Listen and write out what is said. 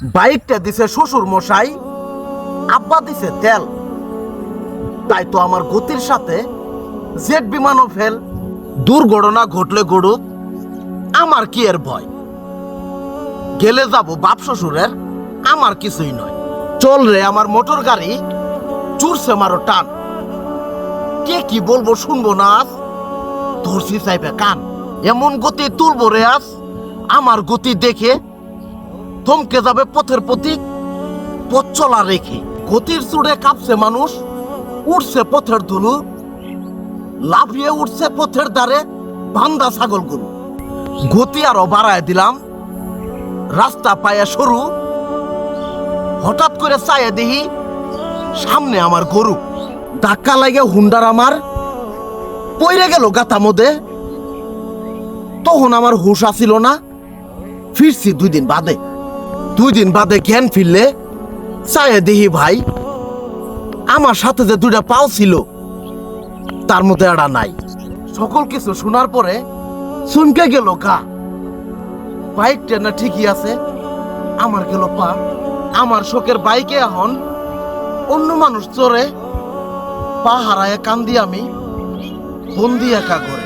বাইকটা দিছে শ্বশুর মশাই, আব্বা দিছে তেল। তাই তো আমার গতির সাথে জেট বিমানও ফেল, দুর্ঘটনা ঘটলে গড়ুক, আমার কি এর ভয়? গেলে যাব বাপ শ্বশুরের, আমার কিছুই নয়। চল রে, আমার মোটর গাড়ি চুরছে মারো টান। কে কি বলব শুনব না আজ? ধরছি চাইবে কান। এমন গতি তুলবো রে আজ, আমার গতি দেখে থমকে যাবে পথের প্রতীক। পথ চলা রেখে গতির চুড়ে কাঁপছে মানুষ। উঠছে পথের ধুলু। লাফিয়ে উঠছে পথের দ্বারে বান্দা ছাগলগুলো। গতি আরও বাড়ায় দিলাম। রাস্তা পায়ে সরু। হঠাৎ করে চায়ে দেখি সামনে আমার গরু। ধাক্কা লাগে হুন্ডার আমার। পইরে গেল গাতা মধ্যে তখন আমার হুশ আসিল না। ফিরছি দুই দিন বাদে। দুই দিন বাদে জ্ঞান ফিরলে? চায়ে দেখি ভাই, আমার সাথে যে দুইটা পাও ছিল, তার মধ্যে একটা নাই। সকল কিছু শোনার পরে শুনকে গেল গা। বাইকটা না ঠিকই আছে, আমার গেল পা। আমার শোকের বাইকে এখন অন্য মানুষ চড়ে, পা হারায় কান্দি আমি, বন্দি একা করে